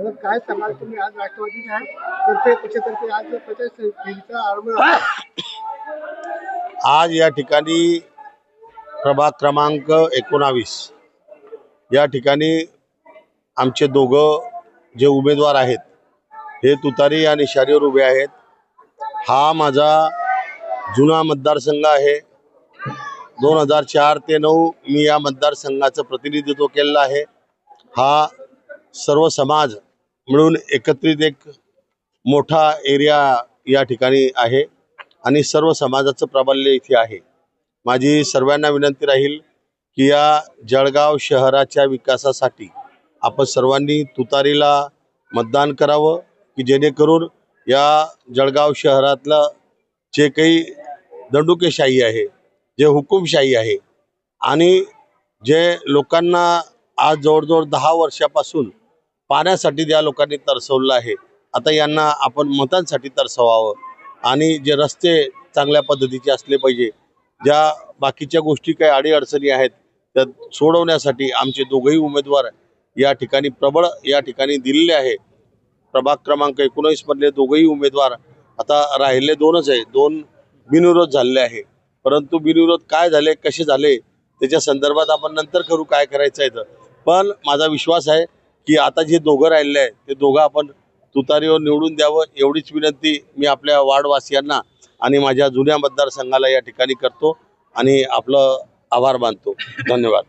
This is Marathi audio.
तर काय सांगाल तुम्ही? आज राष्ट्रवादीच्या तर्फे पक्षातर्फे आज प्रचार फेरीचा आरंभ आज या ठिकाणी प्रभाग क्रमांक एकोणावीस. या ठिकाणी आमचे दोघं जे उमेदवार आहेत हे तुतारी या निशारीवर उभे आहेत. हा माझा जुना मतदारसंघ आहे. दोन हजार चार ते नऊ मी या मतदारसंघाचं प्रतिनिधित्व केलेलं आहे. हा सर्व समाज मिळून एकत्रित एक मोठा एरिया या ठिकाणी आहे आणि सर्व समाजाचं प्राबल्य इथे आहे. माझी सर्वांना विनंती राहील की या जळगाव शहराच्या विकासासाठी आपण सर्वांनी तुतारीला मतदान करावं की जेणेकरून या जळगाव शहरातलं जे काही दंडुकेशाही आहे जे हुकुमशाही आहे आणि जे लोकांना आज जवळजवळ दहा वर्षापासून पाण्यासाठी ज्या लोकांनी तरसवलं आहे. आता यांना आपण मतांसाठी तरसवावं आणि जे रस्ते चांगल्या पद्धतीचे असले पाहिजे ज्या बाकीच्या गोष्टी काही अडीअडचणी आहेत त्या सोडवण्यासाठी आमचे दोघंही उमेदवार या ठिकाणी प्रबळ या ठिकाणी दिलेले आहे. प्रभाग क्रमांक एकोणीसमधले दोघंही उमेदवार आता राहिले दोनच आहे. दोन बिनविरोध झालेले आहे. परंतु बिनविरोध काय झाले कसे झाले त्याच्या संदर्भात आपण नंतर करू काय करायचं आहे तर पण माझा विश्वास आहे की आता जे दोघं राहिलेले आहे ते दोघं आपण तुतारीवर निवडून द्यावं एवढीच विनंती मी आपल्या वार्डवासियांना आणि माझ्या जुन्या मतदारसंघाला या ठिकाणी करतो आणि आपलं आभार मानतो. धन्यवाद.